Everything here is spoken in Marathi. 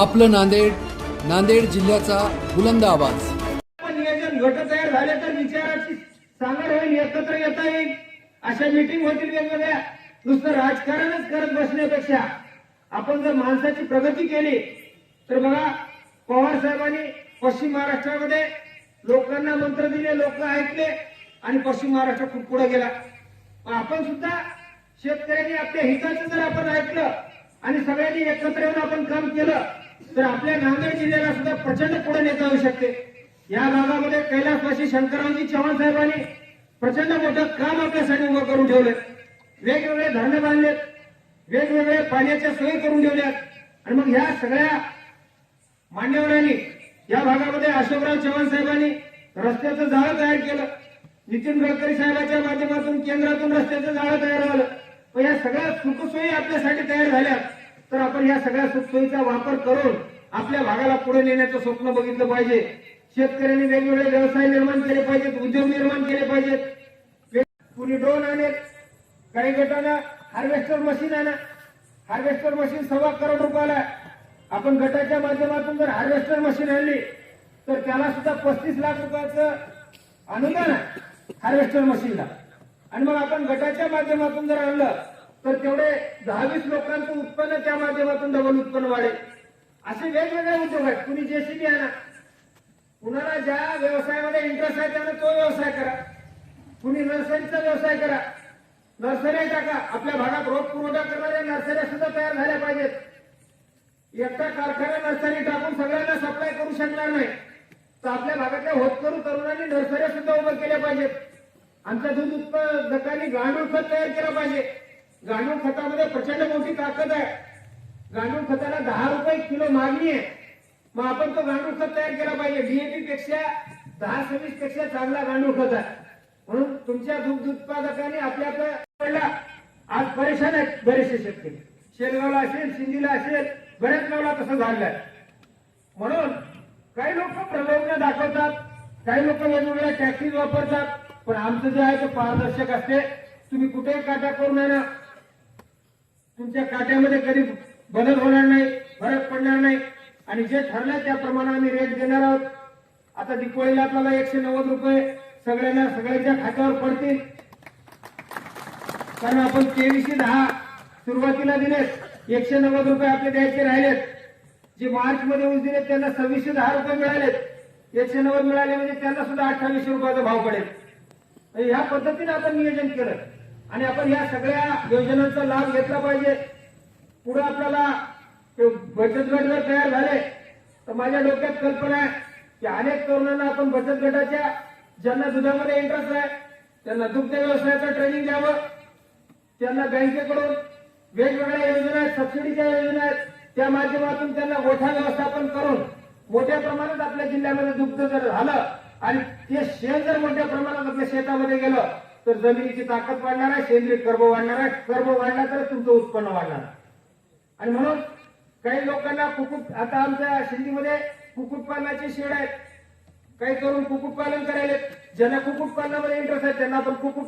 आपलं नांदेड नांदेड जिल्ह्याचा बुलंद आवाज. नियोजन गट तयार झाले तर विचाराची सांगड होईल एकत्र येता येईल. अशा मीटिंग होतील वेगवेगळ्या. नुसतं राजकारणच करत बसण्यापेक्षा आपण जर माणसाची प्रगती केली तर बघा पवार साहेबांनी पश्चिम महाराष्ट्रामध्ये लोकांना मंत्र दिले लोक ऐकले आणि पश्चिम महाराष्ट्र खूप पुढे गेला. आपण सुद्धा शेतकऱ्यांनी आपल्या हिताचं जर आपण ऐकलं आणि सगळ्यांनी एकत्र येऊन आपण काम केलं तर आपल्या नांदेड जिल्ह्याला सुद्धा प्रचंड पुढे नेता येऊ शकते. या भागामध्ये कैलासवासी शंकररावजी चव्हाण साहेबांनी प्रचंड मोठं काम आपल्यासाठी उभं करून ठेवलंय. वेगवेगळे धरणे बांधलेत. वेगवेगळे पाण्याच्या सोयी करून ठेवल्यात. आणि मग ह्या सगळ्या मान्यवरांनी या भागामध्ये अशोकराव चव्हाण साहेबांनी रस्त्याचं जाळं तयार केलं. नितीन गडकरी साहेबांच्या माध्यमातून केंद्रातून रस्त्याचं जाळं तयार झालं. पण या सगळ्या सुखसोयी आपल्यासाठी तयार झाल्या तर आपण या सगळ्या सुखसोयीचा वापर करून आपल्या भागाला पुढे नेण्याचं स्वप्न बघितलं पाहिजे. शेतकऱ्यांनी वेगवेगळे व्यवसाय निर्माण केले पाहिजेत उद्योग निर्माण केले पाहिजेत. कुणी ड्रोन आणत काही गटांना हार्वेस्टर मशीन आणा. हार्वेस्टर मशीन सव्वा करोड रुपयाला आपण गटाच्या माध्यमातून जर हार्वेस्टर मशीन आणली तर त्याला सुद्धा पस्तीस लाख रुपयाचं अनुदान आहे हार्वेस्टर मशीनला आणि मग आपण गटाच्या माध्यमातून जर आणलं तर तेवढे दहा वीस लोकांचं उत्पन्न त्या माध्यमातून डबल उत्पन्न वाढेल. असे वेगवेगळे उद्योग आहेत. कुणी जेसीबी आणा. कुणाला ज्या व्यवसायामध्ये इंटरेस्ट आहे त्यानं तो व्यवसाय करा. कुणी नर्सरीचा व्यवसाय करा. नर्सरी टाका. आपल्या भागात रोग पुरवठा करणाऱ्या नर्सऱ्या सुद्धा तयार झाल्या पाहिजेत. एकटा कारखाना नर्सरी टाकून सगळ्यांना सप्लाय करू शकणार नाही. तर आपल्या भागातल्या होतकरू तरुणांनी नर्सऱ्या सुद्धा उभ्या केल्या पाहिजेत. आमच्या दूध उत्पादकांनी गांडूळ खत तयार केलं पाहिजे. गांडूळ खतामध्ये प्रचंड मोठी ताकद आहे. गांडूळ खताला दहा रुपये किलो मागणी आहे. मग आपण तो गांडूळ खत तयार केला पाहिजे. डीएपी पेक्षा दहा सव्वीसपेक्षा चांगला गांडूळ खत आहे. म्हणून तुमच्या दुग्ध उत्पादकांनी आपल्याला पडला. आज परेशान आहेत बरेचसे शेतकरी. शेलगावला असेल सिंधीला असेल बऱ्याच गावला तसं झालंय म्हणून काही लोक प्रलोभन दाखवतात काही लोक वेगवेगळ्या टॅक्सीज वापरतात. पण आमचं जे आहे ते पारदर्शक असते. तुम्ही कुठेही काटा करून आणा तुमच्या काट्यामध्ये कधी बदल होणार नाही फरक पडणार नाही. आणि जे ठरलं त्याप्रमाणे आम्ही रेट देणार आहोत. आता दिपोळीला आपल्याला एकशे नव्वद रुपये सगळ्यांना सगळ्यांच्या खात्यावर पडतील. कारण आपण तेवीसशे दहा सुरुवातीला दिलेत. एकशे नव्वद रुपये आपले द्यायचे राहिलेत. जे मार्च मध्ये ऊस दिलेत त्यांना सव्वीसशे दहा रुपये मिळालेत. एकशे नव्वद मिळाले म्हणजे त्यांना सुद्धा अठ्ठावीसशे रुपयाचा भाव पडेल. म्हणजे ह्या पद्धतीने आपण नियोजन केलं. आणि आपण या सगळ्या योजनांचा लाभ घेतला पाहिजे. पुढे आपल्याला बचत गट जर तयार झाले. तर माझ्या डोक्यात कल्पना आहे की अनेक तरुणांना आपण बचत गटाच्या ज्यांना दुधामध्ये इंटरेस्ट आहे त्यांना दुग्ध व्यवसायाचं ट्रेनिंग द्यावं. त्यांना बँकेकडून वेगवेगळ्या योजना आहेत सबसिडीच्या योजना आहेत. त्या माध्यमातून त्यांना मोठा व्यवस्थापन करून मोठ्या प्रमाणात आपल्या जिल्ह्यामध्ये दुग्ध जर झालं आणि ते शेण जर मोठ्या प्रमाणात आपल्या शेतामध्ये गेलं तर जमिनीची ताकद वाढणार आहे सेंद्रिय कर्ब वाढणार आहे. कर्ब वाढला तर तुमचं उत्पन्न वाढणार. आणि म्हणून काही लोकांना कुकुट आता आमच्या शेतीमध्ये कुक्कुटपालनाचे शेड आहेत. काही करून कुक्कुटपालन करायले ज्यांना कुक्कुटपालनामध्ये इंटरेस्ट आहे त्यांना आपण कुक्कुट